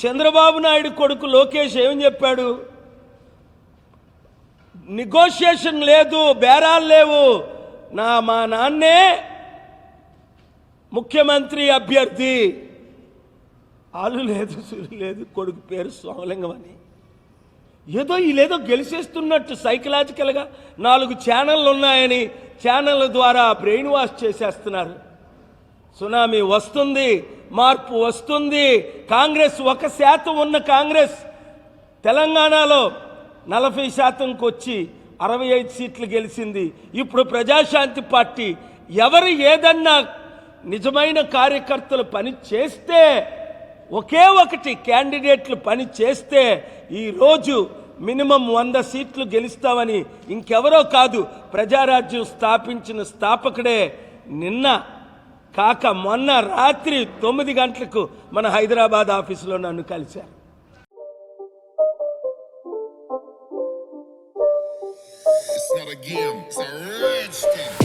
చంద్రబాబు నాయుడు కొడుకు లోకేష్ ఏమని చెప్పాడు? నెగోషియేషన్ లేదు బేరాలు లేవు. నా మా నాన్నే ముఖ్యమంత్రి అభ్యర్థి. ఆలు లేదు సులు లేదు కొడుకు పేరు సోమలింగం అని. ఏదో వీళ్ళేదో గెలిచేస్తున్నట్టు సైకలాజికల్గా నాలుగు ఛానళ్ళు ఉన్నాయని ఛానళ్ళ ద్వారా బ్రెయిన్ వాష్ చేసేస్తున్నారు. సునామీ వస్తుంది మార్పు వస్తుంది. కాంగ్రెస్ ఒక శాతం ఉన్న కాంగ్రెస్ తెలంగాణలో నలభై శాతంకి వచ్చి అరవై ఐదు సీట్లు గెలిచింది. ఇప్పుడు ప్రజాశాంతి పార్టీ ఎవరు ఏదన్నా నిజమైన కార్యకర్తలు పని చేస్తే ఒకే ఒకటి క్యాండిడేట్లు పని చేస్తే ఈరోజు మినిమం వంద సీట్లు గెలుస్తామని ఇంకెవరో కాదు ప్రజారాజ్యం స్థాపించిన స్థాపకుడే నిన్న కాక మొన్న రాత్రి తొమ్మిది గంటలకు మన హైదరాబాద్ ఆఫీసులో నన్ను కలిశారు It's not a game, it's a rage thing.